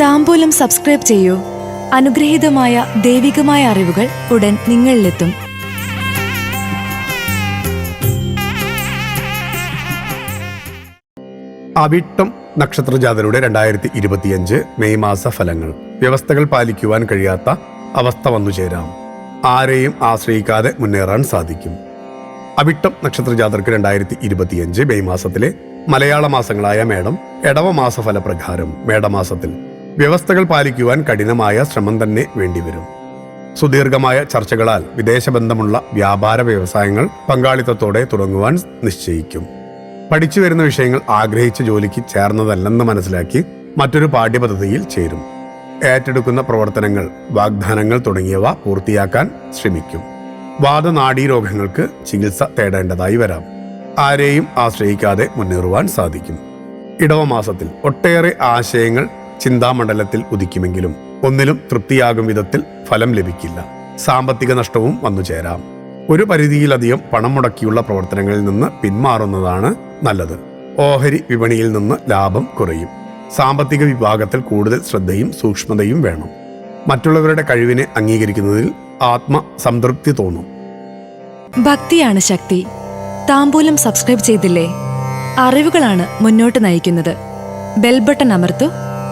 താമ്പൂലം subscribe ചെയ്യൂ. അനുഗ്രഹീതമായ ദൈവികമായ അറിവുകൾ ഉടൻ നിങ്ങളിലെത്തും. അവിട്ടം നക്ഷത്രജാതരുടെ രണ്ടായിരത്തി ഇരുപത്തിയഞ്ച് മെയ് മാസ ഫലങ്ങൾ. വ്യവസ്ഥകൾ പാലിക്കുവാൻ കഴിയാത്ത അവസ്ഥ വന്നു ചേരാം. ആരെയും ആശ്രയിക്കാതെ മുന്നേറാൻ സാധിക്കും. അവിട്ടം നക്ഷത്രജാതർക്ക് രണ്ടായിരത്തി ഇരുപത്തിയഞ്ച് മെയ് മാസത്തിലെ മലയാള മാസങ്ങളായ മേടം എടവ മാസ ഫലപ്രകാരം മേടമാസത്തിൽ വ്യവസ്ഥകൾ പാലിക്കുവാൻ കഠിനമായ ശ്രമം തന്നെ വേണ്ടിവരും. സുദീർഘമായ ചർച്ചകളാൽ വിദേശബന്ധമുള്ള വ്യാപാര വ്യവസായങ്ങൾ പങ്കാളിത്തത്തോടെ തുടങ്ങുവാൻ നിശ്ചയിക്കും. പഠിച്ചു വരുന്ന വിഷയങ്ങൾ ആഗ്രഹിച്ച ജോലിക്ക് ചേർന്നതല്ലെന്ന് മനസ്സിലാക്കി മറ്റൊരു പാഠ്യപദ്ധതിയിൽ ചേരും. ഏറ്റെടുക്കുന്ന പ്രവർത്തനങ്ങൾ വാഗ്ദാനങ്ങൾ തുടങ്ങിയവ പൂർത്തിയാക്കാൻ ശ്രമിക്കും. വാദനാഡീ രോഗങ്ങൾക്ക് ചികിത്സ തേടേണ്ടതായി വരാം. ആരെയും ആശ്രയിക്കാതെ മുന്നേറുവാൻ സാധിക്കും. ഇടവമാസത്തിൽ ഒട്ടേറെ ആശയങ്ങൾ ചിന്താമണ്ഡലത്തിൽ ഉദിക്കുമെങ്കിലും ഒന്നിലും തൃപ്തിയാകും വിധത്തിൽ ഫലം ലഭിക്കില്ല. സാമ്പത്തിക നഷ്ടവും വന്നു ചേരാം. ഒരു പരിധിയിലധികം പണം മുടക്കിയുള്ള പ്രവർത്തനങ്ങളിൽ നിന്ന് പിന്മാറുന്നതാണ് നല്ലത്. ഓഹരി വിപണിയിൽ നിന്ന് ലാഭം കുറയും. സാമ്പത്തിക വിഭാഗത്തിൽ കൂടുതൽ ശ്രദ്ധയും സൂക്ഷ്മതയും വേണം. മറ്റുള്ളവരുടെ കഴിവിനെ അംഗീകരിക്കുന്നതിൽ ആത്മസംതൃപ്തി തോന്നും. ഭക്തിയാണ് ശക്തി. താമ്പൂലം സബ്സ്ക്രൈബ് ചെയ്തില്ലേ? അറിവുകളാണ് മുന്നോട്ട് നയിക്കുന്നത്. ബെൽബട്ടൺ അമർത്തു.